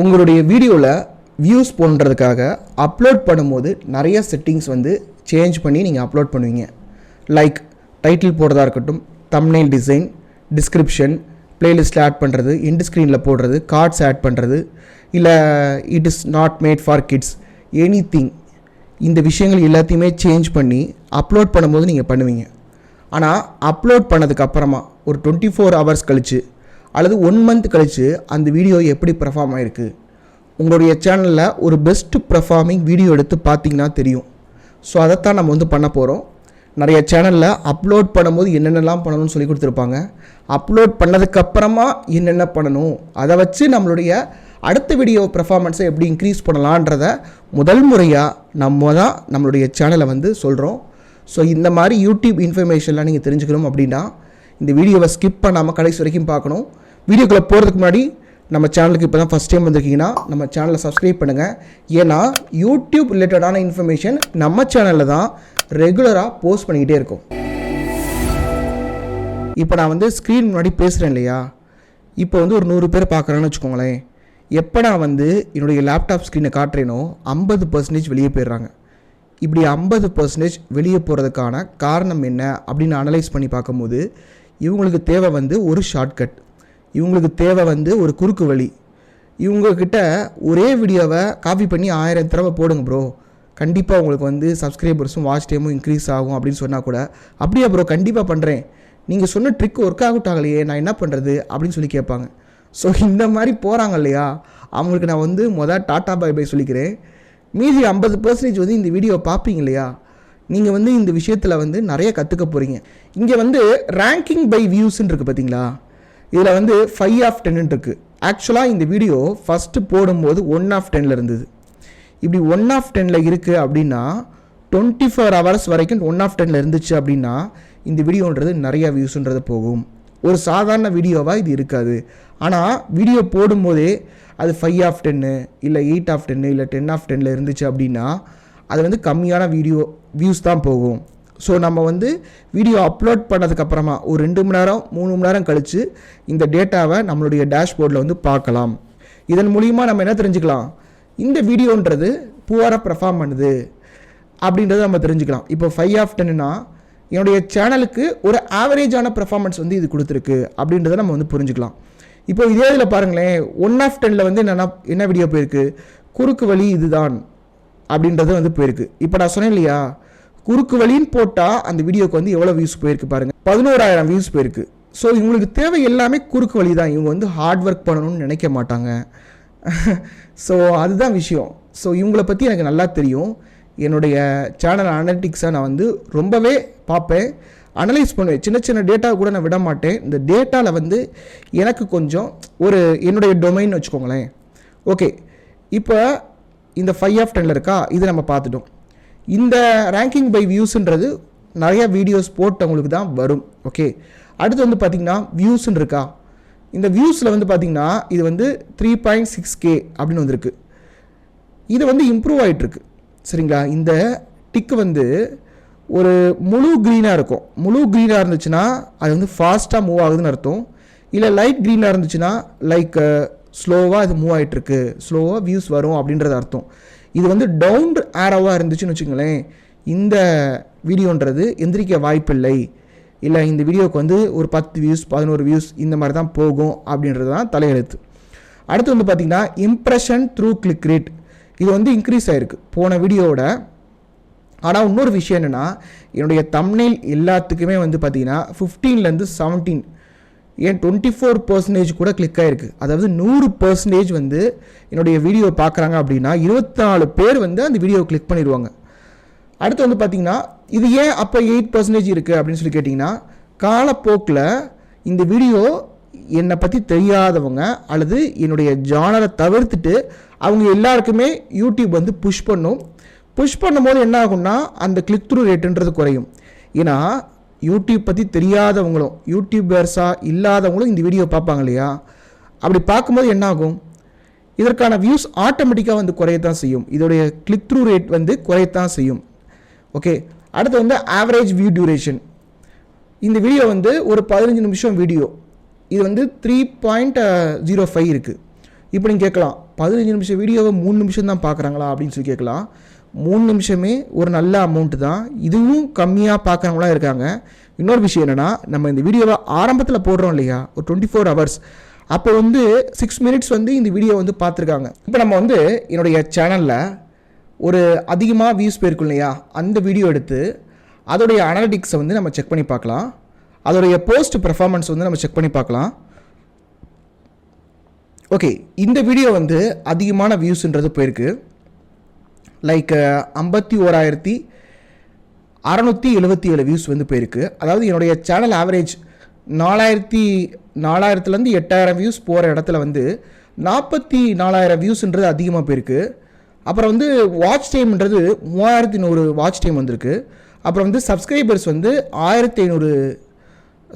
உங்களுடைய வீடியோவில் views போன்றதுக்காக upload பண்ணும்போது நிறைய செட்டிங்ஸ் வந்து சேஞ்ச் பண்ணி நீங்கள் அப்லோட் பண்ணுவீங்க. லைக் டைட்டில் போடுறதா இருக்கட்டும் தம்ப்நெயில் டிசைன் டிஸ்கிரிப்ஷன் பிளேலிஸ்ட்டில் ஆட் பண்ணுறது எண்ட் ஸ்க்ரீனில் போடுறது கார்ட்ஸ் ஆட் பண்ணுறது இல்லை it is not made for kids anything இந்த விஷயங்கள் எல்லாத்தையுமே சேஞ்ச் பண்ணி அப்லோட் பண்ணும்போது நீங்கள் பண்ணுவீங்க. ஆனால் அப்லோட் பண்ணதுக்கு அப்புறமா ஒரு டுவெண்ட்டி ஃபோர் ஹவர்ஸ் கழிச்சு அல்லது ஒன் மந்த் கழித்து அந்த வீடியோ எப்படி பெர்ஃபார்ம் ஆயிருக்கு? உங்களுடைய சேனலில் ஒரு பெஸ்ட் பெர்ஃபார்மிங் வீடியோ எடுத்து பார்த்தீங்கன்னா தெரியும். ஸோ அதைத்தான் நம்ம வந்து பண்ண போகிறோம் நிறைய சேனலில் அப்லோட் பண்ணும்போது என்னென்னலாம் பண்ணணும்னு சொல்லி கொடுத்துருப்பாங்க. அப்லோட் பண்ணதுக்கப்புறமா என்னென்ன பண்ணணும்? அதை வச்சு நம்மளுடைய அடுத்த வீடியோ பெர்ஃபார்மன்ஸை எப்படி இன்க்ரீஸ் பண்ணலான்றத முதல் முறையாக நம்ம தான் நம்மளுடைய சேனலை வந்து சொல்கிறோம் ஸோ இந்த மாதிரி யூடியூப் இன்ஃபர்மேஷன்லாம் நீங்கள் தெரிஞ்சுக்கணும் அப்படின்னா இந்த வீடியோவை ஸ்கிப் பண்ணாமல் கடைசி வரைக்கும் பார்க்கணும். வீடியோக்குள்ளே போகிறதுக்கு முன்னாடி நம்ம சேனலுக்கு இப்போ தான் ஃபஸ்ட் டைம் வந்திருக்கீங்கன்னா நம்ம சேனலை சப்ஸ்கிரைப் பண்ணுங்கள் ஏன்னா யூடியூப் ரிலேட்டடான இன்ஃபர்மேஷன் நம்ம சேனலில் தான் ரெகுலராக போஸ்ட் பண்ணிக்கிட்டே இருக்கோம். இப்போ நான் வந்து ஸ்க்ரீன் முன்னாடி பேசுகிறேன் இல்லையா? இப்போ வந்து ஒரு நூறு பேர் பார்க்குறேன்னு வச்சுக்கோங்களேன். எப்போ நான் வந்து என்னுடைய லேப்டாப் ஸ்க்ரீனை காட்டுறேனோ ஐம்பது பர்சன்டேஜ் வெளியே போயிடுறாங்க. இப்படி ஐம்பது பர்சன்டேஜ் வெளியே போகிறதுக்கான காரணம் என்ன அப்படின்னு அனலைஸ் பண்ணி பார்க்கும்போது இவங்களுக்கு தேவை வந்து ஒரு ஷார்ட்கட் இவங்களுக்கு தேவை வந்து ஒரு குறுக்கு வழி. இவங்கக்கிட்ட ஒரே வீடியோவை காப்பி பண்ணி ஆயிரம் தடவை போடுங்க ப்ரோ கண்டிப்பாக உங்களுக்கு வந்து சப்ஸ்கிரைபர்ஸும் வாட்ச் டைமும் இன்க்ரீஸ் ஆகும் அப்படின்னு சொன்னால் கூட அப்படியா ப்ரோ கண்டிப்பாக பண்ணுறேன் நீங்கள் சொன்ன ட்ரிக் ஒர்க் அவுட் ஆகலையே நான் என்ன பண்ணுறது அப்படின்னு சொல்லி கேட்பாங்க. ஸோ இந்த மாதிரி போகிறாங்க இல்லையா? அவங்களுக்கு நான் வந்து மொதல் டாட்டா பை பை சொல்லிக்கிறேன். மீதி ஐம்பது பர்சன்டேஜ் வந்து இந்த வீடியோ பார்ப்பீங்க இல்லையா? நீங்கள் வந்து இந்த விஷயத்தில் வந்து நிறைய கற்றுக்க போகிறீங்க இங்கே வந்து ரேங்கிங் பை வியூஸ்ன்னு இருக்குது பார்த்தீங்களா இதில் வந்து ஃபைவ் ஆஃப் டென்னு இருக்குது ஆக்சுவலாக இந்த வீடியோ ஃபஸ்ட்டு போடும்போது ஒன் ஆஃப் டெனில் இருந்தது. இப்படி ஒன் ஆஃப் டெனில் இருக்குது அப்படின்னா டுவெண்ட்டி ஃபோர் ஹவர்ஸ் வரைக்கும் ஒன் ஆஃப் டெனில் இருந்துச்சு அப்படின்னா இந்த வீடியோன்றது நிறையா வியூஸுன்றது போகும். ஒரு சாதாரண வீடியோவாக இது இருக்காது. ஆனால் வீடியோ போடும்போதே அது ஃபைவ் ஆஃப் டென்னு இல்லை எயிட் ஆஃப் டென்னு இல்லை டென் ஆஃப் டென்னில் இருந்துச்சு அப்படின்னா அது வந்து கம்மியான வீடியோ வியூஸ் தான் போகும். ஸோ நம்ம வந்து வீடியோ அப்லோட் பண்ணதுக்கப்புறமா ஒரு ரெண்டு மணி நேரம் மூணு மணி நேரம் கழித்து இந்த டேட்டாவை நம்மளுடைய டேஷ்போர்டில் வந்து பார்க்கலாம். இதன் மூலிமா நம்ம என்ன தெரிஞ்சுக்கலாம்? இந்த வீடியோன்றது புவராக பெர்ஃபார்ம் பண்ணுது அப்படின்றத நம்ம தெரிஞ்சுக்கலாம். இப்போ ஃபைவ் ஆஃப் டென்னா என்னுடைய சேனலுக்கு ஒரு ஆவரேஜான பெர்ஃபார்மன்ஸ் வந்து இது கொடுத்துருக்கு அப்படின்றத நம்ம வந்து புரிஞ்சுக்கலாம். இப்போ இதே இதில் பாருங்களேன் ஒன் ஆஃப் டெனில் வந்து என்னென்னா என்ன வீடியோ போயிருக்கு? குறுக்கு வழி இதுதான். அப்படின்றது வந்து போயிருக்கு. இப்போ நான் சொன்னேன் இல்லையா? குறுக்கு வழின்னு போட்டால் அந்த வீடியோக்கு வந்து எவ்வளோ வியூஸ் போயிருக்கு பாருங்கள் பதினோராயிரம் வியூஸ் போயிருக்கு. ஸோ இவங்களுக்கு தேவை எல்லாமே குறுக்கு வழி தான். இவங்க வந்து ஹார்ட் ஒர்க் பண்ணணும்னு நினைக்க மாட்டாங்க. ஸோ அதுதான் விஷயம். ஸோ இவங்களை பற்றி எனக்கு நல்லா தெரியும். என்னுடைய சேனல் அனலிட்டிக்ஸை நான் வந்து ரொம்பவே பார்ப்பேன். அனலைஸ் பண்ணுவேன். சின்ன சின்ன டேட்டா கூட நான் விட மாட்டேன். இந்த டேட்டாவில் வந்து எனக்கு கொஞ்சம் ஒரு என்னுடைய டொமைன் வச்சுக்கோங்களேன். ஓகே இப்போ இந்த ஃபைவ் ஆஃப் டெனில் இருக்கா? இது நம்ம பார்த்துட்டோம். இந்த ரேங்கிங் பை வியூஸுன்றது நிறையா வீடியோஸ் போட்டவங்களுக்கு தான் வரும். ஓகே அடுத்து வந்து பார்த்திங்கன்னா வியூஸ்ன்னு இருக்கா? இந்த வியூஸில் வந்து பார்த்திங்கன்னா இது வந்து த்ரீ பாயிண்ட் சிக்ஸ் கே அப்படின்னு வந்திருக்கு. இது வந்து இம்ப்ரூவ் ஆகிட்டுருக்கு சரிங்களா? இந்த டிக்கு வந்து ஒரு முழு க்ரீனாக இருக்கும். முழு க்ரீனாக இருந்துச்சுன்னா அது வந்து ஃபாஸ்ட்டாக மூவ் ஆகுதுன்னு அர்த்தம். இல்லை லைட் க்ரீனாக இருந்துச்சுன்னா லைக் ஸ்லோவாக இது மூவ் ஆகிட்டுருக்கு ஸ்லோவாக வியூஸ் வரும் அப்படின்றது அர்த்தம். இது வந்து டவுன் ஆரோவாக இருந்துச்சுன்னு வச்சுங்களேன் இந்த வீடியோன்றது எந்திரிக்க வாய்ப்பில்லை. இல்லை இந்த வீடியோவுக்கு வந்து ஒரு பத்து வியூஸ் பதினோரு வியூஸ் இந்த மாதிரி தான் போகும் அப்படின்றது தான் தலையெழுத்து. அடுத்து வந்து பார்த்திங்கன்னா இம்ப்ரெஷன் த்ரூ கிளிக் ரேட் இது வந்து இன்க்ரீஸ் ஆகிருக்கு போன வீடியோவோட. ஆனால் இன்னொரு விஷயம் என்னென்னா என்னுடைய தம்னைல் எல்லாத்துக்குமே வந்து பார்த்திங்கன்னா ஃபிஃப்டீன்லேருந்து செவன்டீன் ஏன் டுவெண்ட்டி ஃபோர் பர்சன்டேஜ் கூட கிளிக் ஆகிருக்கு அதாவது நூறு பர்சன்டேஜ் வந்து என்னுடைய வீடியோ பார்க்குறாங்க அப்படின்னா இருபத்தி நாலு பேர் வந்து அந்த வீடியோ கிளிக் பண்ணிடுவாங்க. அடுத்து வந்து பார்த்திங்கன்னா இது ஏன் அப்போ எயிட் பர்சன்டேஜ் இருக்குது அப்படின்னு சொல்லி கேட்டிங்கன்னா காலப்போக்கில் இந்த வீடியோ என்னை பற்றி தெரியாதவங்க அல்லது என்னுடைய ஜானரை தவிர்த்துட்டு அவங்க எல்லாருக்குமே யூடியூப் வந்து புஷ் பண்ணும். புஷ் பண்ணும்போது என்ன ஆகும்னா அந்த கிளிக் த்ரூ ரேட்டுன்றது குறையும். ஏன்னா யூடியூப் பற்றி தெரியாதவங்களும் யூடியூபர்ஸாக இல்லாதவங்களும் இந்த வீடியோ பார்ப்பாங்க இல்லையா? அப்படி பார்க்கும்போது என்னாகும்? இதற்கான வியூஸ் ஆட்டோமேட்டிக்காக வந்து குறையத்தான் செய்யும். இதோடைய கிளிக் த்ரூ ரேட் வந்து குறையத்தான் செய்யும். ஓகே அடுத்து வந்து ஆவரேஜ் வியூ டியூரேஷன் இந்த வீடியோ வந்து ஒரு பதினஞ்சு நிமிஷம் வீடியோ இது வந்து த்ரீ பாயிண்ட் ஜீரோ ஃபைவ் இருக்குது இப்போ நீங்கள் கேட்கலாம் பதினஞ்சு நிமிஷம் வீடியோவை மூணு நிமிஷம் தான் பார்க்குறாங்களா அப்படின்னு சொல்லி கேட்கலாம். மூணு நிமிஷமே ஒரு நல்ல அமௌண்ட்டு தான். இதுவும் கம்மியாக பார்க்குறவங்களாம் இருக்காங்க. இன்னொரு விஷயம் என்னென்னா நம்ம இந்த வீடியோவை ஆரம்பத்தில் போடுறோம் இல்லையா? ஒரு டுவெண்ட்டி ஃபோர் ஹவர்ஸ் அப்போ வந்து சிக்ஸ் மினிட்ஸ் வந்து இந்த வீடியோ வந்து பார்த்துருக்காங்க இப்போ நம்ம வந்து என்னுடைய சேனலில் ஒரு அதிகமாக வியூஸ் போயிருக்கும் இல்லையா? அந்த வீடியோ எடுத்து அதோடைய அனாலிட்டிக்ஸை வந்து நம்ம செக் பண்ணி பார்க்கலாம். அதோடைய போஸ்ட் பெர்ஃபார்மன்ஸ் வந்து நம்ம செக் பண்ணி பார்க்கலாம். ஓகே இந்த வீடியோ வந்து அதிகமான வியூஸ்ன்றது போயிருக்கு. லைக் uh, ஐம்பத்தி ஓராயிரத்தி அறநூற்றி எழுபத்தி ஏழு வியூஸ் வந்து போயிருக்கு. அதாவது என்னுடைய சேனல் ஆவரேஜ் நாலாயிரத்தி நாலாயிரத்துலேருந்து எட்டாயிரம் வியூஸ் போகிற இடத்துல வந்து நாற்பத்தி நாலாயிரம் வியூஸ்ன்றது அதிகமாக போயிருக்கு. அப்புறம் வந்து வாட்ச் டைம்ன்றது மூவாயிரத்தி நூறு வாட்ச் டைம் வந்திருக்கு. அப்புறம் வந்து சப்ஸ்கிரைபர்ஸ் வந்து ஆயிரத்தி ஐநூறு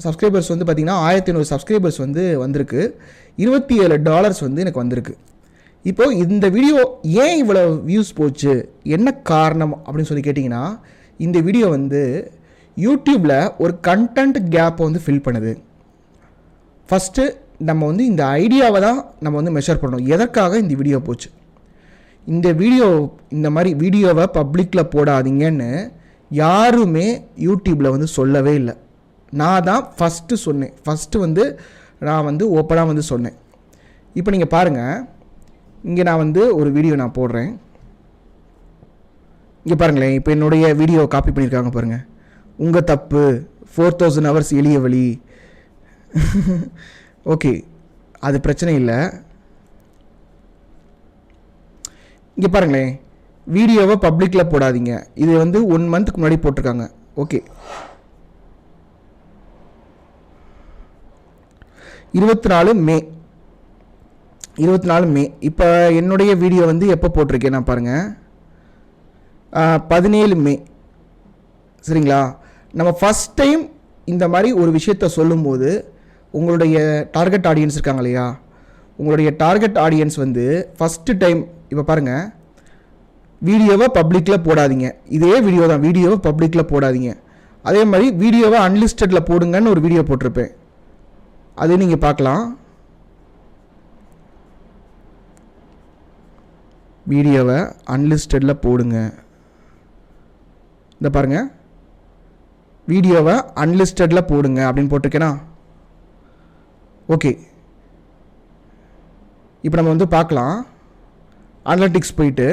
சப்ஸ்கிரைபர்ஸ் வந்து பார்த்திங்கன்னா ஆயிரத்தி ஐநூறு சப்ஸ்கிரைபர்ஸ் வந்து வந்திருக்கு. இருபத்தி ஏழு டாலர்ஸ் வந்து எனக்கு வந்திருக்கு. இப்போது இந்த வீடியோ ஏன் இவ்வளோ வியூஸ் போச்சு? என்ன காரணம்? அப்படின்னு சொல்லி கேட்டிங்கன்னா இந்த வீடியோ வந்து யூடியூப்பில் ஒரு கண்டென்ட் கேப்பை வந்து ஃபில் பண்ணுது. ஃபஸ்ட்டு நம்ம வந்து இந்த ஐடியாவை தான் நம்ம வந்து மெஷர் பண்ணணும். எதற்காக இந்த வீடியோ போச்சு? இந்த வீடியோ இந்த மாதிரி வீடியோவை பப்ளிக்கில் போடாதீங்கன்னு யாருமே யூடியூப்பில் வந்து சொல்லவே இல்லை. நான் தான் ஃபஸ்ட்டு சொன்னேன். ஃபஸ்ட்டு வந்து நான் வந்து ஓப்பனாக வந்து சொன்னேன். இப்போ நீங்கள் பாருங்கள் இங்கே நான் வந்து ஒரு வீடியோ நான் போடுறேன். இங்கே பாருங்களேன் இப்போ என்னுடைய வீடியோ காப்பி பண்ணியிருக்காங்க பாருங்கள் உங்கள் தப்பு ஃபோர் தௌசண்ட் ஹவர்ஸ் எளிய வழி. ஓகே அது பிரச்சனை இல்லை. இங்கே பாருங்களேன் வீடியோவை பப்ளிக்கில் போடாதீங்க. இது வந்து ஒன் மந்த்துக்கு முன்னாடி போட்டிருக்காங்க. ஓகே இருபத்தி நாலு மே. இருபத்தி நாலு மே இப்போ என்னுடைய வீடியோ வந்து எப்போ போட்டிருக்கேன் நான் பாருங்கள் பதினேழு மே. சரிங்களா? நம்ம ஃபஸ்ட் டைம் இந்த மாதிரி ஒரு விஷயத்த சொல்லும்போது உங்களுடைய டார்கெட் ஆடியன்ஸ் இருக்காங்க இல்லையா? உங்களுடைய டார்கெட் ஆடியன்ஸ் வந்து ஃபஸ்ட்டு டைம் இப்போ பாருங்கள் வீடியோவை பப்ளிக்கில் போடாதீங்க. இதே வீடியோ தான். வீடியோவை பப்ளிக்கில் போடாதீங்க. அதே மாதிரி வீடியோவை அன்லிஸ்டடில் போடுங்கன்னு ஒரு வீடியோ போட்டிருப்பேன். அது நீங்கள் பார்க்கலாம். வீடியோவை அன்லிஸ்டடில் போடுங்க. இந்த பாருங்கள் வீடியோவை அன்லிஸ்டடில் போடுங்க அப்படின்னு போட்டிருக்கேனா? ஓகே. இப்போ நம்ம வந்து பார்க்கலாம். அனலட்டிக்ஸ் போயிட்டு.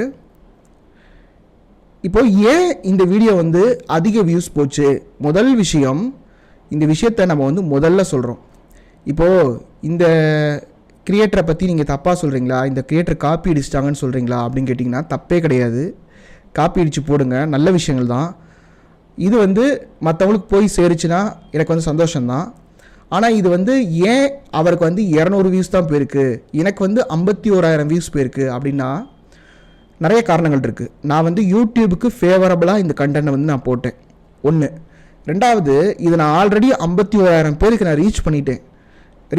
இப்போ ஏன் இந்த வீடியோ வந்து அதிக வியூஸ் போச்சு? முதல் விஷயம் இந்த விஷயத்தை நம்ம வந்து முதல்ல சொல்கிறோம் இப்போது இந்த கிரியேட்டரை பற்றி நீங்கள் தப்பாக சொல்கிறீங்களா இந்த கிரியேட்டர் காப்பி அடிச்சிட்டாங்கன்னு சொல்கிறீங்களா அப்படின்னு கேட்டிங்கன்னா தப்பே கிடையாது. காப்பி அடித்து போடுங்க. நல்ல விஷயங்கள் தான். இது வந்து மற்றவங்களுக்கு போய் சேருச்சுன்னா எனக்கு வந்து சந்தோஷம்தான். ஆனால் இது வந்து ஏன் அவருக்கு வந்து இரநூறு வியூஸ் தான் போயிருக்கு? எனக்கு வந்து ஐம்பத்தி ஓராயிரம் வியூஸ் போயிருக்கு அப்படின்னா நிறைய காரணங்கள் இருக்குது நான் வந்து யூடியூபுக்கு ஃபேவரபுளாக இந்த கண்டென்ட்டை வந்து நான் போட்டேன். ஒன்று ரெண்டாவது இது நான் ஆல்ரெடி ஐம்பத்தி ஓராயிரம் பேருக்கு நான் ரீச் பண்ணிட்டேன்.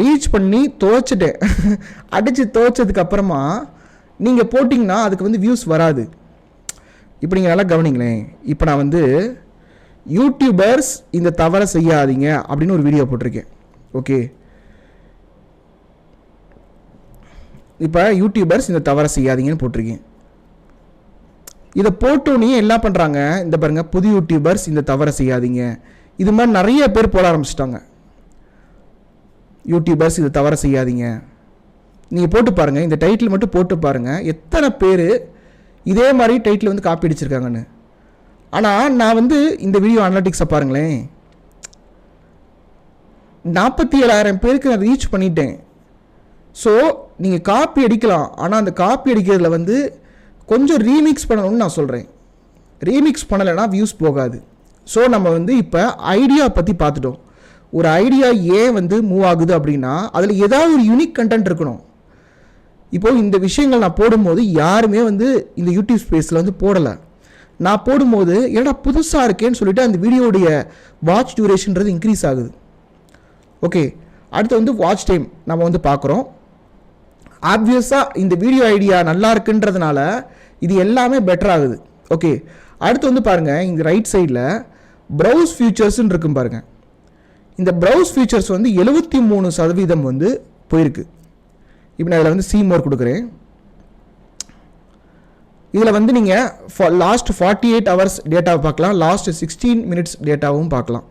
ரீச் பண்ணி துவைச்சிட்டேன் அடித்து துவைச்சதுக்கு அப்புறமா நீங்கள் போட்டிங்கன்னா அதுக்கு வந்து வியூஸ் வராது. இப்போ நீங்கள் நல்லா கவனிங்களேன். இப்போ நான் வந்து யூடியூபர்ஸ் இந்த தவறை செய்யாதீங்க அப்படின்னு ஒரு வீடியோ போட்டிருக்கேன். ஓகே இப்போ யூடியூபர்ஸ் இந்த தவறை செய்யாதீங்கன்னு போட்டிருக்கேன். இதை போட்டோன்னே என்ன பண்ணுறாங்க இந்த பாருங்கள் புது யூடியூபர்ஸ் இந்த தவறை செய்யாதீங்க. இது மாதிரி நிறைய பேர் போட ஆரம்பிச்சிட்டாங்க. யூடியூபர்ஸ் இது தவற செய்யாதீங்க. நீங்கள் போட்டு பாருங்கள் இந்த டைட்டில் மட்டும் போட்டு பாருங்கள் எத்தனை பேர் இதே மாதிரி டைட்டில் வந்து காப்பி அடிச்சிருக்காங்கன்னு. ஆனால் நான் வந்து இந்த வீடியோ அனலிட்டிக்ஸை பாருங்களேன். நாற்பத்தி ஏழாயிரம் பேருக்கு நான் ரீச் பண்ணிட்டேன். ஸோ நீங்கள் காப்பி அடிக்கலாம். ஆனால் அந்த காப்பி அடிக்கிறதுல வந்து கொஞ்சம் ரீமிக்ஸ் பண்ணணும்னு நான் சொல்கிறேன் ரீமிக்ஸ் பண்ணலைன்னா வியூஸ் போகாது. ஸோ நம்ம வந்து இப்போ ஐடியா பற்றி பார்த்துட்டோம். ஒரு ஐடியா ஏன் வந்து மூவ் ஆகுது அப்படின்னா அதில் ஏதாவது ஒரு யூனிக் கண்டென்ட் இருக்கணும். இப்போது இந்த விஷயங்கள் நான் போடும்போது யாருமே வந்து இந்த யூடியூப் ஸ்பேஸில் வந்து போடலை. நான் போடும்போது என்னடா புதுசாக இருக்கேன்னு சொல்லிட்டு அந்த வீடியோடைய வாட்ச் டியூரேஷன்றது இன்க்ரீஸ் ஆகுது. ஓகே அடுத்து வந்து வாட்ச் டைம் நம்ம வந்து பார்க்குறோம். ஆப்வியஸாக இந்த வீடியோ ஐடியா நல்லா இருக்குன்றதுனால இது எல்லாமே பெட்டர் ஆகுது. ஓகே அடுத்து வந்து பாருங்கள் இந்த ரைட் சைடில் ப்ரௌஸ் ஃபியூச்சர்ஸ்ன்னு இருக்கும் பாருங்கள் இந்த ப்ரௌஸ் ஃபீச்சர்ஸ் வந்து எழுபத்தி மூணு சதவீதம் வந்து போயிருக்கு. இப்போ நான் இதில் வந்து சி மோர் கொடுக்குறேன். இதில் வந்து நீங்கள் லாஸ்ட் ஃபார்ட்டி எயிட் ஹவர்ஸ் டேட்டாவை பார்க்கலாம். லாஸ்ட் சிக்ஸ்டீன் மினிட்ஸ் டேட்டாவும் பார்க்கலாம்.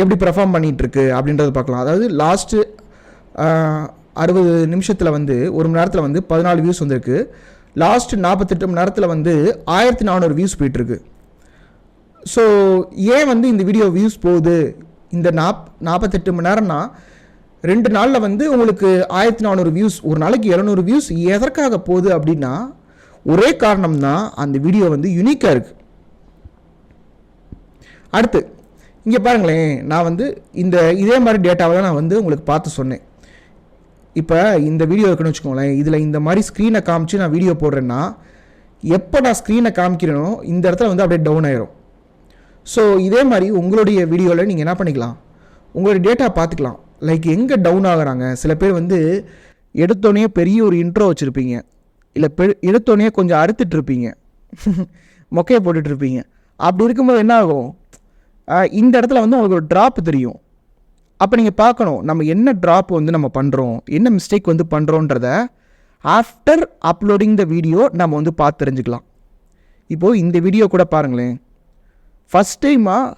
எப்படி பெர்ஃபார்ம் பண்ணிகிட்ருக்கு அப்படின்றத பார்க்கலாம். அதாவது லாஸ்ட்டு அறுபது நிமிஷத்தில் வந்து ஒரு மணி நேரத்தில் வந்து பதினாலு வியூஸ் வந்திருக்கு. லாஸ்ட் நாற்பத்தெட்டு மணி நேரத்தில் வந்து ஆயிரத்தி நானூறு வியூஸ் போயிட்டுருக்கு. ஸோ ஏன் வந்து இந்த வீடியோ வியூஸ் போகுது? இந்த நாப் நாற்பத்தெட்டு மணி நேரம்னா ரெண்டு நாளில் வந்து உங்களுக்கு ஆயிரத்தி நானூறு வியூஸ் ஒரு நாளைக்கு இரநூறு வியூஸ் எதற்காக போகுது அப்படின்னா ஒரே காரணம் தான் அந்த வீடியோ வந்து யுனிக்காக இருக்குது அடுத்து இங்கே பாருங்களேன் நான் வந்து இந்த இதே மாதிரி டேட்டாவை தான் நான் வந்து உங்களுக்கு பார்த்து சொன்னேன். இப்போ இந்த வீடியோ இருக்குன்னு வச்சுக்கோங்களேன் இதில் இந்த மாதிரி ஸ்க்ரீனை காமிச்சு நான் வீடியோ போடுறேன்னா எப்போ நான் ஸ்க்ரீனை காமிக்கிறேனோ இந்த இடத்துல வந்து அப்படியே டவுன் ஆயிரும். ஸோ இதே மாதிரி உங்களுடைய வீடியோவில் நீங்கள் என்ன பண்ணிக்கலாம்? உங்களுடைய டேட்டா பார்த்துக்கலாம். லைக் எங்கே டவுன் ஆகுறாங்க? சில பேர் வந்து எடுத்தோடனே பெரிய ஒரு இன்ட்ரோ வச்சுருப்பீங்க. இல்லை பெ எடுத்தோடனே கொஞ்சம் அறுத்துட்ருப்பீங்க மொக்கையை போட்டுட்ருப்பீங்க அப்படி இருக்கும்போது என்ன ஆகும்? இந்த இடத்துல வந்து உங்களுக்கு ஒரு ட்ராப் தெரியும். அப்போ நீங்கள் பார்க்கணும் நம்ம என்ன ட்ராப் வந்து நம்ம பண்ணுறோம் என்ன மிஸ்டேக் வந்து பண்ணுறோன்றத ஆஃப்டர் அப்லோடிங் த வீடியோ நம்ம வந்து பார்த்து தெரிஞ்சுக்கலாம். இப்போது இந்த வீடியோ கூட பாருங்களேன். ஃபஸ்ட் டைமாக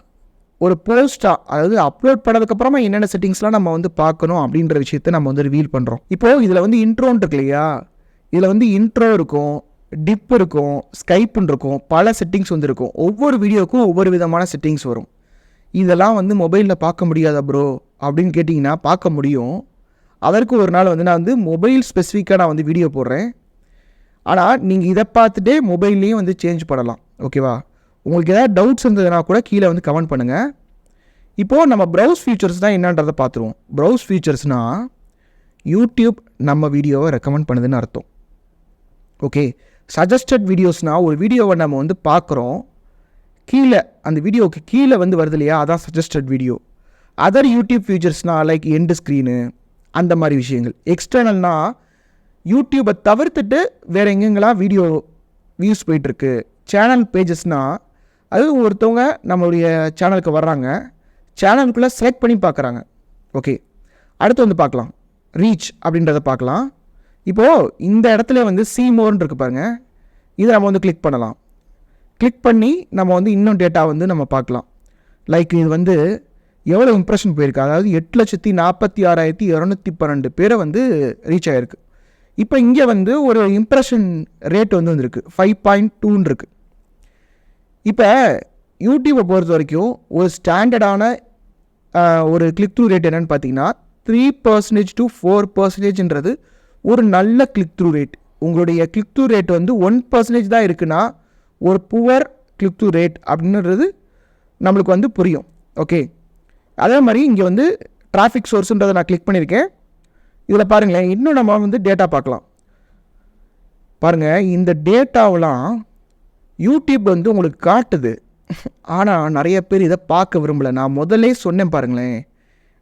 ஒரு போஸ்ட்டாக அதாவது அப்லோட் பண்ணதுக்கப்புறமா என்னென்ன செட்டிங்ஸ்லாம் நம்ம வந்து பார்க்கணும் அப்படின்ற விஷயத்த நம்ம வந்து ரிவீல் பண்ணுறோம் இப்போது இதில் வந்து இன்ட்ரோன் இருக்கு இல்லையா? இதில் வந்து இன்ட்ரோ இருக்கும் டிப் இருக்கும் ஸ்கைப்புன்னு இருக்கும் பல செட்டிங்ஸ் வந்து இருக்கும். ஒவ்வொரு வீடியோக்கும் ஒவ்வொரு விதமான செட்டிங்ஸ் வரும். இதெல்லாம் வந்து மொபைலில் பார்க்க முடியாதா ப்ரோ அப்படின்னு கேட்டிங்கன்னா பார்க்க முடியும். அதற்கு ஒரு நாள் வந்து நான் வந்து மொபைல் ஸ்பெசிஃபிக்காக நான் வந்து வீடியோ போடுறேன். ஆனால் நீங்கள் இதை பார்த்துட்டே மொபைல்லையும் வந்து சேஞ்ச் பண்ணலாம். ஓகேவா உங்களுக்கு ஏதாவது டவுட்ஸ் இருந்ததுன்னா கூட கீழே வந்து கமெண்ட் பண்ணுங்கள் இப்போது நம்ம ப்ரௌஸ் ஃபீச்சர்ஸ் தான் என்னன்றதை பார்த்துருவோம். ப்ரௌஸ் ஃபீச்சர்ஸ்னால் யூடியூப் நம்ம வீடியோவை ரெக்கமெண்ட் பண்ணுதுன்னு அர்த்தம். ஓகே சஜஸ்டட் வீடியோஸ்னால் ஒரு வீடியோவை நம்ம வந்து பார்க்குறோம். கீழே அந்த வீடியோவுக்கு கீழே வந்து வருது இல்லையா? அதான் சஜஸ்டட் வீடியோ அதர் யூடியூப் ஃபீச்சர்ஸ்னால் லைக் எண்டு ஸ்க்ரீனு அந்த மாதிரி விஷயங்கள். எக்ஸ்டர்னல்னால் யூடியூப்பை தவிர்த்துட்டு வேறு எங்கெங்கெல்லாம் வீடியோ வியூஸ் போயிட்டுருக்கு சேனல் பேஜஸ்னால் அது ஒருத்தவங்க நம்மளுடைய சேனலுக்கு வர்றாங்க. சேனலுக்குள்ளே செலக்ட் பண்ணி பார்க்குறாங்க ஓகே அடுத்து வந்து பார்க்கலாம். ரீச் அப்படின்றத பார்க்கலாம். இப்போது இந்த இடத்துல வந்து சி மோர்னு இருக்கு பாருங்க. இதை நம்ம வந்து கிளிக் பண்ணலாம். கிளிக் பண்ணி நம்ம வந்து இன்னும் டேட்டா வந்து நம்ம பார்க்கலாம். லைக் இது வந்து எவ்வளோ இம்ப்ரெஷன் போயிருக்கு? அதாவது எட்டு லட்சத்தி நாற்பத்தி ஆறாயிரத்தி இரநூத்தி பன்னெண்டு பேரை வந்து ரீச் ஆகிருக்கு இப்போ இங்கே வந்து ஒரு இம்ப்ரெஷன் ரேட் வந்து வந்திருக்கு. ஃபைவ் பாயிண்ட் டூன்னு இருக்குது இப்போ யூடியூப்பை பொறுத்த வரைக்கும் ஒரு ஸ்டாண்டர்டான ஒரு கிளிக் த்ரூ ரேட் என்னென்னு பார்த்தீங்கன்னா த்ரீ பர்சன்டேஜ் டு ஃபோர் பர்சன்டேஜ்ன்றது ஒரு நல்ல கிளிக் த்ரூ ரேட் உங்களுடைய கிளிக் த்ரூ ரேட் வந்து ஒன் பர்சன்டேஜ் தான் இருக்குன்னா ஒரு புவர் கிளிக் த்ரூ ரேட் அப்படின்றது நம்மளுக்கு வந்து புரியும். ஓகே அதே மாதிரி இங்கே வந்து டிராஃபிக் சோர்ஸுன்றதை நான் கிளிக் பண்ணியிருக்கேன் இதில் பாருங்களேன் இன்னும் நம்ம வந்து டேட்டா பார்க்கலாம். பாருங்கள் இந்த டேட்டாவெலாம் யூடியூப் வந்து உங்களுக்கு காட்டுது. ஆனால் நிறைய பேர் இதை பார்க்க விரும்பலை. நான் முதல்லே சொன்னேன் பாருங்களேன்.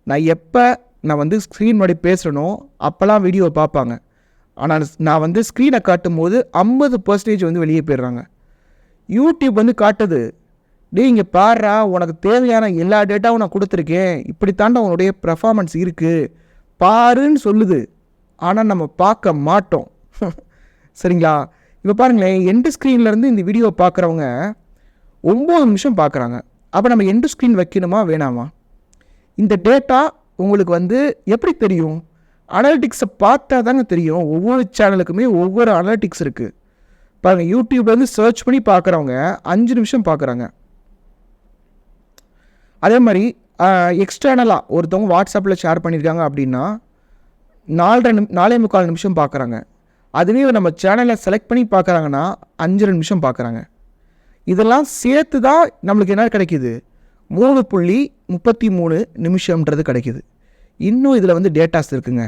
நான் எப்போ நான் வந்து ஸ்க்ரீன் முன்னாடி பேசுகிறனோ அப்போல்லாம் வீடியோவை பார்ப்பாங்க. ஆனால் நான் வந்து ஸ்க்ரீனை காட்டும் போது ஐம்பது பர்சன்டேஜ் வந்து வெளியே போயிடுறாங்க. யூடியூப் வந்து காட்டுது. டே இங்கே பாடுறா உனக்கு தேவையான எல்லா டேட்டாவும் நான் கொடுத்துருக்கேன். இப்படி தாண்டா உன்னுடைய பெர்ஃபார்மன்ஸ் இருக்குது பாருன்னு சொல்லுது. ஆனால் நம்ம பார்க்க மாட்டோம். சரிங்களா? இப்போ பாருங்களேன் எண்டு ஸ்க்ரீன்லேருந்து இந்த வீடியோ பார்க்குறவங்க ஒம்பது நிமிஷம் பார்க்குறாங்க அப்போ நம்ம எண்டு ஸ்க்ரீன் வைக்கணுமா வேணாமா? இந்த டேட்டா உங்களுக்கு வந்து எப்படி தெரியும்? அனாலிட்டிக்ஸை பார்த்தா தாங்க தெரியும். ஒவ்வொரு சேனலுக்குமே ஒவ்வொரு அனாலிட்டிக்ஸ் இருக்குது பாருங்கள் யூடியூப்லேருந்து சர்ச் பண்ணி பார்க்குறவங்க அஞ்சு நிமிஷம் பார்க்குறாங்க அதே மாதிரி எக்ஸ்டர்னலாக ஒருத்தவங்க வாட்ஸ்அப்பில் ஷேர் பண்ணியிருக்காங்க அப்படின்னா நாலரை நிம் நாலே முக்கால் நிமிஷம் பார்க்குறாங்க அதுவே நம்ம சேனலை செலக்ட் பண்ணி பார்க்குறாங்கன்னா அஞ்சரை நிமிஷம் பார்க்குறாங்க. இதெல்லாம் சேர்த்து தான் நம்மளுக்கு என்ன கிடைக்கிது? மூணு புள்ளி முப்பத்தி மூணு நிமிஷம்ன்றது கிடைக்கிது. இன்னும் இதில் வந்து டேட்டாஸ் இருக்குங்க.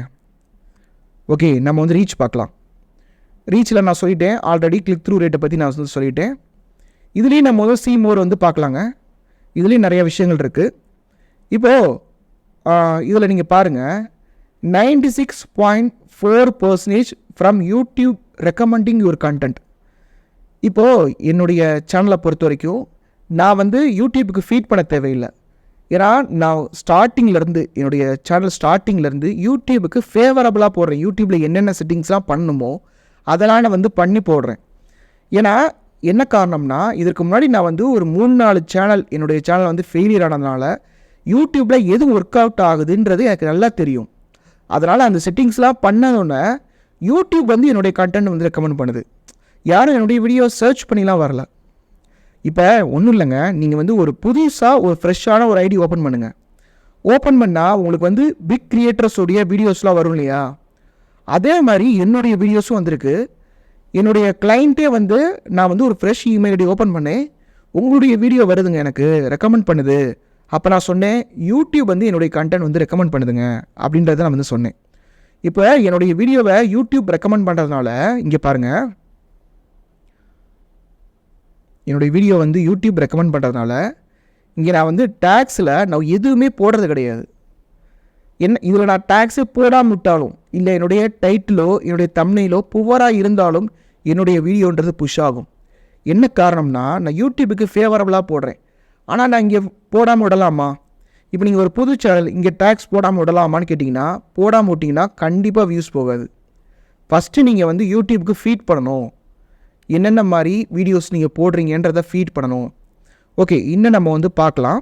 ஓகே நம்ம வந்து ரீச் பார்க்கலாம். ரீச்சில் நான் சொல்லிட்டேன். ஆல்ரெடி கிளிக் த்ரூ ரேட்டை பற்றி நான் வந்து சொல்லிட்டேன். இதுலேயும் நம்ம முதல் சி மோர் வந்து பார்க்கலாங்க. இதுலேயும் நிறைய விஷயங்கள் இருக்குது இப்போது இதில் நீங்கள் பாருங்கள் ninety six point four percentage from YouTube recommending your content இப்போது என்னுடைய சேனலை பொறுத்த வரைக்கும் நான் வந்து யூடியூப்புக்கு ஃபீட் பண்ண தேவையில்லை. ஏன்னா நான் ஸ்டார்டிங்லேருந்து என்னுடைய சேனல் ஸ்டார்டிங்லேருந்து யூடியூபுக்கு ஃபேவரபுளாக போடுறேன். யூடியூப்பில் என்னென்ன செட்டிங்ஸ்லாம் பண்ணணுமோ அதெல்லாம் நான் வந்து பண்ணி போடுறேன். ஏன்னா என்ன காரணம்னா இதற்கு முன்னாடி நான் வந்து ஒரு மூணு நாலு சேனல் என்னுடைய சேனல் வந்து ஃபெயிலியர் ஆனதுனால யூடியூப்பில் எது ஒர்க் அவுட் ஆகுதுன்றது எனக்கு நல்லா தெரியும். அதனால் அந்த செட்டிங்ஸ்லாம் பண்ணதோடனே யூடியூப் வந்து என்னுடைய கண்டென்ட் வந்து ரெக்கமெண்ட் பண்ணுது. யாரும் என்னுடைய வீடியோ சர்ச் பண்ணிலாம் வரல. இப்போ ஒன்றும் இல்லைங்க. நீங்கள் வந்து ஒரு புதுசாக ஒரு ஃப்ரெஷ்ஷான ஒரு ஐடி ஓப்பன் பண்ணுங்கள் ஓப்பன் பண்ணால் உங்களுக்கு வந்து பிக் கிரியேட்டர்ஸோடைய வீடியோஸ்லாம் வரும் இல்லையா? அதே மாதிரி என்னுடைய வீடியோஸும் வந்திருக்கு. என்னுடைய கிளைண்ட்டே வந்து நான் வந்து ஒரு ஃப்ரெஷ் இமெயில் ஐடி ஓப்பன் பண்ணேன். உங்களுடைய வீடியோ வருதுங்க எனக்கு ரெக்கமெண்ட் பண்ணுது. அப்போ நான் சொன்னேன் யூடியூப் வந்து என்னுடைய கண்டென்ட் வந்து ரெக்கமெண்ட் பண்ணுதுங்க அப்படின்றத நான் வந்து சொன்னேன். இப்போ என்னுடைய வீடியோவை யூடியூப் ரெக்கமெண்ட் பண்ணுறதுனால இங்கே பாருங்கள் என்னுடைய வீடியோ வந்து யூடியூப் ரெக்கமெண்ட் பண்ணுறதுனால இங்கே நான் வந்து டேக்ஸில் நான் எதுவுமே போடுறது கிடையாது. என்ன இதில் நான் டேக்ஸு போடாமல் விட்டாலும் இல்லை என்னுடைய டைட்டிலோ என்னுடைய தம்னையிலோ புவராக இருந்தாலும் என்னுடைய வீடியோன்றது புஷ் ஆகும். என்ன காரணம்னா நான் யூடியூபுக்கு ஃபேவரபுளாக போடுறேன். ஆனால் நான் இங்கே போடாமல் விடலாமா? இப்போ நீங்கள் ஒரு புது சேனல் இங்கே டேக்ஸ் போடாமல் விடலாமான்னு கேட்டிங்கன்னா போடாமல் விட்டிங்கன்னா கண்டிப்பாக வியூஸ் போகாது. ஃபஸ்ட்டு நீங்கள் வந்து யூடியூப்க்கு ஃபீட் பண்ணணும். என்னென்ன மாதிரி வீடியோஸ் நீங்கள் போடுறீங்கன்றதை ஃபீட் பண்ணணும். ஓகே இன்னும் நம்ம வந்து பார்க்கலாம்.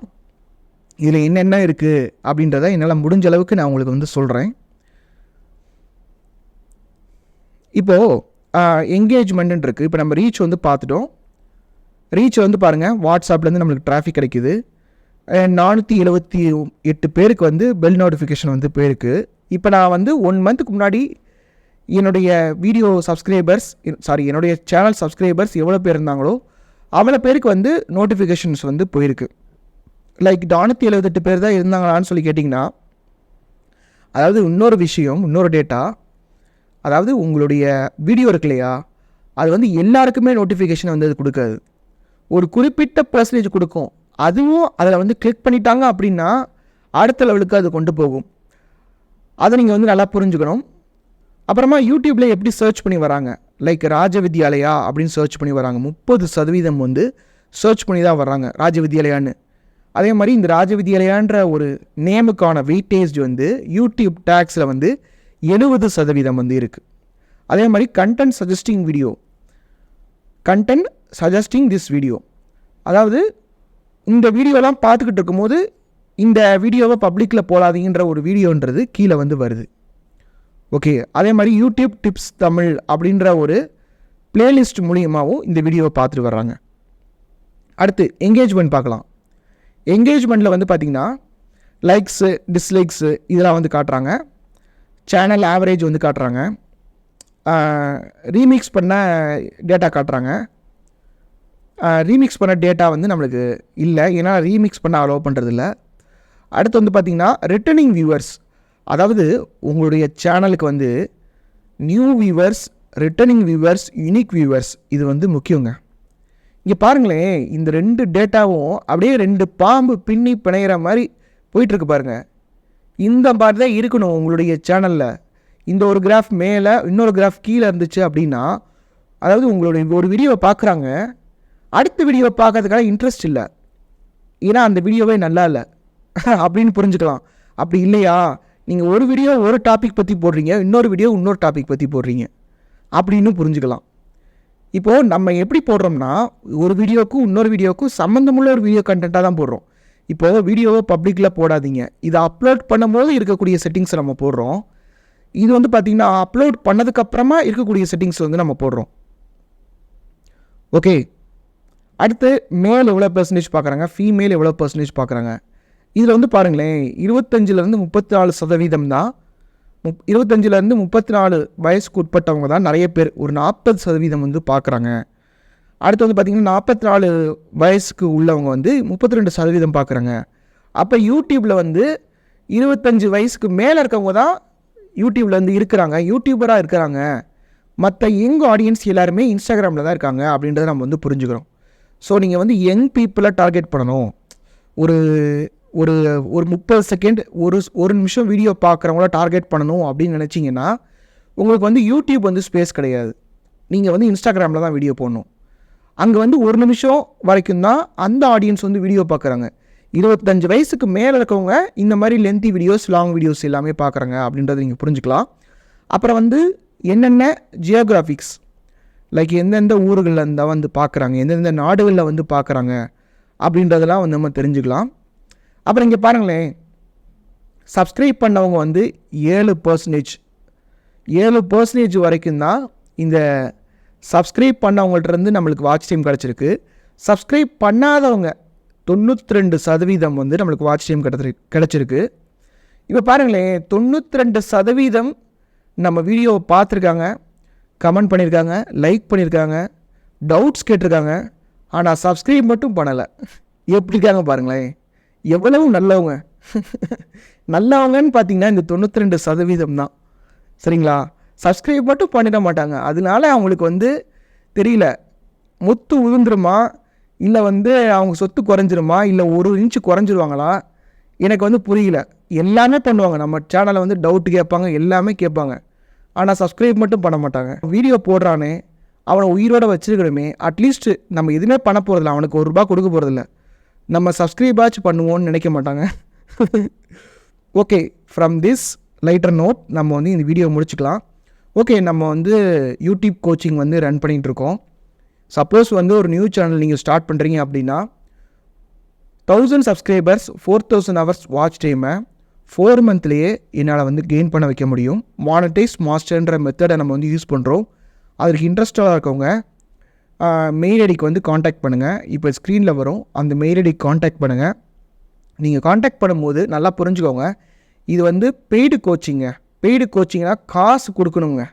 இதில் என்னென்ன இருக்குது அப்படின்றத என்னால் முடிஞ்ச அளவுக்கு நான் உங்களுக்கு வந்து சொல்கிறேன் இப்போது என்கேஜ்மெண்ட்டுன்னு இருக்குது இப்போ நம்ம ரீச் வந்து பார்த்துட்டோம். ரீச் வந்து பாருங்கள் வாட்ஸ்அப்லேருந்து நம்மளுக்கு டிராஃபிக் கிடைக்குது. நானூற்றி எழுபத்தி எட்டு பேருக்கு வந்து பெல் நோட்டிஃபிகேஷன் வந்து போயிருக்கு. இப்போ நான் வந்து ஒன் மந்த்துக்கு முன்னாடி என்னுடைய வீடியோ சப்ஸ்கிரைபர்ஸ் சாரி என்னுடைய சேனல் சப்ஸ்கிரைபர்ஸ் எவ்வளோ பேர் இருந்தாங்களோ அவ்வளோ பேருக்கு வந்து நோட்டிஃபிகேஷன்ஸ் வந்து போயிருக்கு. லைக் நானூற்றி எழுபத்தெட்டு பேர் தான் இருந்தாங்களான்னு சொல்லி கேட்டிங்கன்னா அதாவது இன்னொரு விஷயம் இன்னொரு டேட்டா அதாவது உங்களுடைய வீடியோ இருக்கு இல்லையா அது வந்து எல்லாருக்குமே நோட்டிஃபிகேஷன் வந்து அது கொடுக்காது. ஒரு குறிப்பிட்ட பர்சன்டேஜ் கொடுக்கும். அதுவும் அதில் வந்து கிளிக் பண்ணிட்டாங்க அப்படின்னா அடுத்த லெவலுக்கு அது கொண்டு போகும். அதை நீங்கள் வந்து நல்லா புரிஞ்சுக்கணும். அப்புறமா யூடியூப்பில் எப்படி சர்ச் பண்ணி வராங்க? லைக் ராஜ வித்யாலயா அப்படின்னு சர்ச் பண்ணி வராங்க. முப்பது சதவீதம் வந்து சர்ச் பண்ணி தான் வர்றாங்க ராஜ வித்யாலயான்னு. அதே மாதிரி இந்த ராஜ வித்யாலயான்ற ஒரு நேமுக்கான வெயிட்டேஜ் வந்து யூடியூப் டேக்ஸில் வந்து எழுபது சதவீதம் வந்து இருக்குது அதே மாதிரி content suggesting video content suggesting this video அதாவது இந்த வீடியோலாம் பார்த்துக்கிட்டு இருக்கும்போது இந்த வீடியோவை பப்ளிக்கில் போடாதீங்கன்ற ஒரு வீடியோன்றது கீழே வந்து வருது. ஓகே அதே மாதிரி யூடியூப் டிப்ஸ் தமிழ் அப்படின்ற ஒரு பிளேலிஸ்ட் மூலியமாகவும் இந்த வீடியோவை பார்த்துட்டு வர்றாங்க. அடுத்து என்கேஜ்மெண்ட் பார்க்கலாம். என்கேஜ்மெண்ட்டில் வந்து பார்த்திங்கன்னா லைக்ஸு டிஸ்லைக்ஸு இதெல்லாம் வந்து காட்டுறாங்க. சேனல் ஆவரேஜ் வந்து காட்டுறாங்க. ரீமிக்ஸ் பண்ண டேட்டா காட்டுறாங்க. ரீமிக்ஸ் பண்ண டேட்டா வந்து நம்மளுக்கு இல்லை. ஏன்னா ரீமிக்ஸ் பண்ண அலோவ் பண்ணுறதில்ல அடுத்து வந்து பார்த்திங்கன்னா ரிட்டர்னிங் வியூவர்ஸ் அதாவது உங்களுடைய சேனலுக்கு வந்து new viewers returning viewers unique viewers இது வந்து முக்கியங்க. இங்கே பாருங்களேன் இந்த ரெண்டு டேட்டாவும் அப்படியே ரெண்டு பாம்பு பின்னி பிணையிற மாதிரி போயிட்டுருக்கு பாருங்கள் இந்த மாதிரி தான் இருக்கணும் உங்களுடைய சேனலில் இந்த ஒரு கிராஃப் மேலே இன்னொரு கிராஃப் கீழே இருந்துச்சு அப்படின்னா அதாவது உங்களுடைய ஒரு வீடியோவை பார்க்குறாங்க அடுத்த வீடியோவை பார்க்கறதுக்கான இன்ட்ரெஸ்ட் இல்லை. ஏன்னா அந்த வீடியோவே நல்லா இல்லை. அப்படின்னு புரிஞ்சுக்கலாம். அப்படி இல்லையா? நீங்கள் ஒரு வீடியோ ஒரு டாபிக் பற்றி போடுறீங்க இன்னொரு வீடியோ இன்னொரு டாபிக் பற்றி போடுறீங்க. அப்படின்னு புரிஞ்சுக்கலாம். இப்போது நம்ம எப்படி போடுறோம்னா ஒரு வீடியோக்கும் இன்னொரு வீடியோக்கும் சம்மந்தமுள்ள ஒரு வீடியோ கண்டென்ட்டாக தான் போடுறோம். இப்போது வீடியோவை பப்ளிக்கில் போடாதீங்க. இதை அப்லோட் பண்ணும்போது இருக்கக்கூடிய செட்டிங்ஸை நம்ம போடுறோம். இது வந்து பார்த்திங்கன்னா அப்லோட் பண்ணதுக்கப்புறமா இருக்கக்கூடிய செட்டிங்ஸ் வந்து நம்ம போடுறோம். ஓகே அடுத்து மேல் எவ்வளோ பர்சன்டேஜ் பார்க்குறாங்க ஃபீமேல் எவ்வளோ பர்சன்டேஜ் பார்க்குறாங்க இதில் வந்து பாருங்களேன் இருபத்தஞ்சிலேருந்து முப்பத்தி நாலு சதவீதம் தான். முப் இருபத்தஞ்சிலேருந்து முப்பத்தி நாலு வயசுக்கு உட்பட்டவங்க தான் நிறைய பேர். ஒரு நாற்பது சதவீதம் வந்து பார்க்குறாங்க அடுத்து வந்து பார்த்திங்கன்னா நாற்பத்தி நாலு வயசுக்கு உள்ளவங்க வந்து முப்பத்தி ரெண்டு சதவீதம் பார்க்குறாங்க அப்போ யூடியூப்பில் வந்து இருபத்தஞ்சி வயசுக்கு மேலே இருக்கவங்க தான் யூடியூப்பில் வந்து இருக்கிறாங்க யூடியூபராக இருக்கிறாங்க. மற்ற யங் ஆடியன்ஸ் எல்லாருமே இன்ஸ்டாகிராமில் தான் இருக்காங்க அப்படின்றத நம்ம வந்து புரிஞ்சுக்கிறோம். ஸோ நீங்கள் வந்து யங் பீப்புளை டார்கெட் பண்ணணும். ஒரு ஒரு ஒரு முப்பது செகண்ட் ஒரு ஒரு நிமிஷம் வீடியோ பார்க்குறவங்கள டார்கெட் பண்ணணும் அப்படின்னு நினச்சிங்கன்னா உங்களுக்கு வந்து யூடியூப் வந்து ஸ்பேஸ் கிடையாது. நீங்கள் வந்து இன்ஸ்டாகிராமில் தான் வீடியோ போடணும். அங்கே வந்து ஒரு நிமிஷம் வரைக்கும் தான் அந்த ஆடியன்ஸ் வந்து வீடியோ பார்க்குறாங்க. இருபத்தஞ்சு வயசுக்கு மேலே இருக்கவங்க இந்த மாதிரி லென்த்தி வீடியோஸ் லாங் வீடியோஸ் எல்லாமே பார்க்குறாங்க அப்படின்றத நீங்கள் புரிஞ்சுக்கலாம். அப்புறம் வந்து என்னென்ன ஜியோகிராஃபிக்ஸ் லைக் எந்தெந்த ஊர்களில் இருந்தால் வந்து பார்க்குறாங்க எந்தெந்த நாடுகளில் வந்து பார்க்குறாங்க அப்படின்றதெல்லாம் வந்து நம்ம தெரிஞ்சுக்கலாம். அப்புறம் இங்கே பாருங்களேன். சப்ஸ்கிரைப் பண்ணவங்க வந்து ஏழு பர்சன்டேஜ் ஏழு பர்சன்டேஜ் வரைக்கும் தான் இந்த சப்ஸ்கிரைப் பண்ணவங்கள்ட்ட நம்மளுக்கு வாட்ச் டைம் கிடச்சிருக்கு. சப்ஸ்கிரைப் பண்ணாதவங்க தொண்ணூற்றி ரெண்டு சதவீதம் வந்து நம்மளுக்கு வாட்ச் டைம் கிடச்சிரு கிடச்சிருக்கு. இப்போ பாருங்களேன் தொண்ணூற்றி ரெண்டு சதவீதம் நம்ம வீடியோவை பார்த்துருக்காங்க கமெண்ட் பண்ணியிருக்காங்க லைக் பண்ணியிருக்காங்க டவுட்ஸ் கேட்டிருக்காங்க ஆனால் சப்ஸ்கிரைப் மட்டும் பண்ணலை. எப்படி இருக்காங்க பாருங்களேன் எவ்வளவு நல்லவங்க. நல்லவங்கன்னு பார்த்தீங்கன்னா இந்த தொண்ணூற்றி ரெண்டு சதவீதம் தான். சரிங்களா? சப்ஸ்கிரைப் மட்டும் பண்ணிட மாட்டாங்க. அதனால அவங்களுக்கு வந்து தெரியல. முத்து உதிர்ந்துருமா இல்லை வந்து அவங்க சொத்து குறைஞ்சிருமா? இல்லை ஒரு இன்ச்சு குறைஞ்சிருவாங்களா? எனக்கு வந்து புரியல. எல்லாமே பண்ணுவாங்க. நம்ம சேனலில் வந்து டவுட் கேட்பாங்க. எல்லாமே கேட்பாங்க. ஆனால் சப்ஸ்கிரைப் மட்டும் பண்ண மாட்டாங்க. வீடியோ போடுறானே. அவனை உயிரோட வச்சுருக்கணுமே. அட்லீஸ்ட் நம்ம எதுவுமே பண்ண போகிறதில்ல அவனுக்கு ஒரு ரூபா கொடுக்க போகிறதில்ல நம்ம சப்ஸ்கிரைபாச்சும் பண்ணுவோன்னு நினைக்க மாட்டாங்க. Okay from this lighter note நம்ம வந்து இந்த வீடியோ முடிச்சுக்கலாம். ஓகே நம்ம வந்து யூடியூப் கோச்சிங் வந்து ரன் பண்ணிகிட்டு இருக்கோம். சப்போஸ் வந்து ஒரு நியூ சேனல் நீங்கள் ஸ்டார்ட் பண்ணுறீங்க அப்படின்னா thousand subscribers four thousand hours watch டைமை ஃபோர் மந்த்லேயே என்னால் வந்து கெயின் பண்ண வைக்க முடியும். மானிட்டைஸ் மாஸ்டர்ன்ற மெத்தடை நம்ம வந்து யூஸ் பண்ணுறோம் அதுக்கு இன்ட்ரெஸ்டாக இருக்கவங்க மெயில் ஐடிக்கு வந்து காண்டாக்ட் பண்ணுங்கள் இப்போ ஸ்க்ரீனில் வரும். அந்த மெயில் ஐடிக்கு காண்டாக்ட் பண்ணுங்கள் நீங்கள் காண்டாக்ட் பண்ணும்போது நல்லா புரிஞ்சுக்கோங்க. இது வந்து பெய்டு கோச்சிங்க பெய்டு கோச்சிங்னா காசு கொடுக்கணுங்க.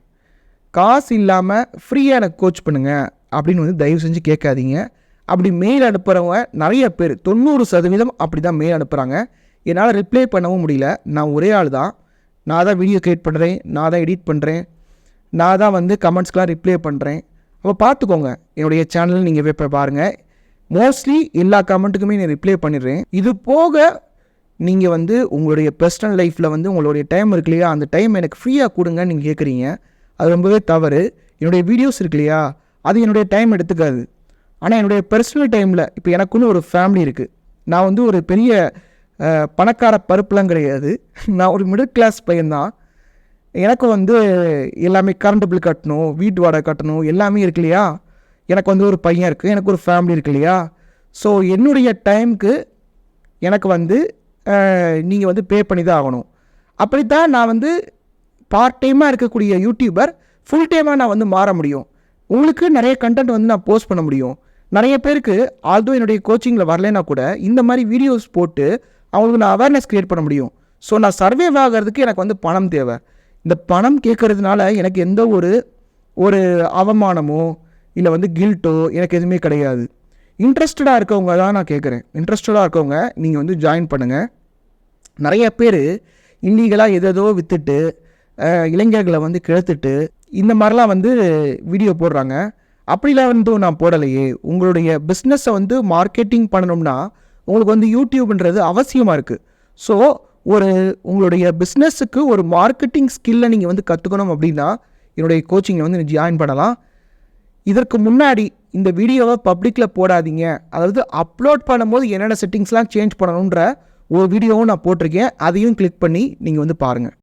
காசு இல்லாமல் ஃப்ரீயாக எனக்கு கோச் பண்ணுங்கள் அப்படின்னு வந்து தயவு செஞ்சு கேட்காதீங்க. அப்படி மெயில் அனுப்புகிறவங்க நிறைய பேர் தொண்ணூறு சதவீதம் அப்படி தான் மெயில் அனுப்புகிறாங்க என்னால் ரிப்ளை பண்ணவும் முடியல. நான் ஒரே ஆள் தான். நான் தான் வீடியோ கிரியேட் பண்ணுறேன் நான் தான் எடிட் பண்ணுறேன் நான் தான் வந்து கமெண்ட்ஸ்க்கெலாம் ரிப்ளை பண்ணுறேன் அப்போ பார்த்துக்கோங்க. என்னுடைய சேனலில் நீங்கள் இப்போ பாருங்கள் மோஸ்ட்லி எல்லா கமெண்ட்டுக்குமே நான் ரிப்ளை பண்ணிடுறேன். இது போக நீங்கள் வந்து உங்களுடைய பர்சனல் லைஃப்பில் வந்து உங்களுடைய டைம் இருக்கு இல்லையா? அந்த டைம் எனக்கு ஃப்ரீயாக கொடுங்கன்னு நீங்கள் கேட்குறீங்க அது ரொம்பவே தவறு. என்னுடைய வீடியோஸ் இருக்கு இல்லையா? அது என்னுடைய டைம் எடுத்துக்காது. ஆனால் என்னுடைய பர்சனல் டைமில் இப்போ எனக்குன்னு ஒரு ஃபேமிலி இருக்குது நான் வந்து ஒரு பெரிய பணக்கார பருப்புலாம் கிடையாது. நான் ஒரு மிடில் கிளாஸ் பையன்தான். எனக்கு வந்து எல்லாமே கரண்ட் பில் கட்டணும் வீட்டு வாடகை கட்டணும் எல்லாமே இருக்கு இல்லையா? எனக்கு வந்து ஒரு பையன் இருக்குது எனக்கு ஒரு ஃபேமிலி இருக்கு இல்லையா? ஸோ என்னுடைய டைமுக்கு எனக்கு வந்து நீங்கள் வந்து பே பண்ணி தான் ஆகணும். அப்படித்தான் நான் வந்து பார்ட் டைமாக இருக்கக்கூடிய யூடியூபர் ஃபுல் டைமாக நான் வந்து மாற முடியும். உங்களுக்கு நிறைய கண்டென்ட் வந்து நான் போஸ்ட் பண்ண முடியும். நிறைய பேருக்கு ஆல்தோ என்னுடைய கோச்சிங்கில் வரலைன்னா கூட இந்த மாதிரி வீடியோஸ் போட்டு அவங்களுக்கு நான் அவேர்னஸ் க்ரியேட் பண்ண முடியும். ஸோ நான் சர்வே ஆகிறதுக்கு எனக்கு வந்து பணம் தேவை. இந்த பணம் கேட்கறதுனால எனக்கு எந்த ஒரு ஒரு அவமானமோ இல்லை வந்து கில்ட்டோ எனக்கு எதுவுமே கிடையாது. இன்ட்ரெஸ்டடாக இருக்கவங்க தான் நான் கேட்குறேன். இன்ட்ரெஸ்டடாக இருக்கவங்க நீங்கள் வந்து ஜாயின் பண்ணுங்கள் நிறைய பேர் இல்லீகலாக எதோ விற்றுட்டு இளைஞர்களை வந்து கிழத்துட்டு இந்த மாதிரிலாம் வந்து வீடியோ போடுறாங்க. அப்படிலாம் வந்து நான் போடலையே. உங்களுடைய பிஸ்னஸை வந்து மார்க்கெட்டிங் பண்ணணும்னா உங்களுக்கு வந்து யூடியூப்ன்றது அவசியமாக இருக்குது ஸோ ஒரு உங்களுடைய பிஸ்னஸுக்கு ஒரு மார்க்கெட்டிங் ஸ்கில்லை நீங்கள் வந்து கற்றுக்கணும் அப்படின்னா என்னுடைய கோச்சிங்கை வந்து ஜாயின் பண்ணலாம். இதற்கு முன்னாடி இந்த வீடியோவை பப்ளிக்கில் போடாதீங்க. அதாவது அப்லோட் பண்ணும்போது என்னென்ன செட்டிங்ஸ்லாம் சேஞ்ச் பண்ணணுன்ற ஒரு வீடியோவும் நான் போட்டிருக்கேன். அதையும் கிளிக் பண்ணி நீங்கள் வந்து பாருங்கள்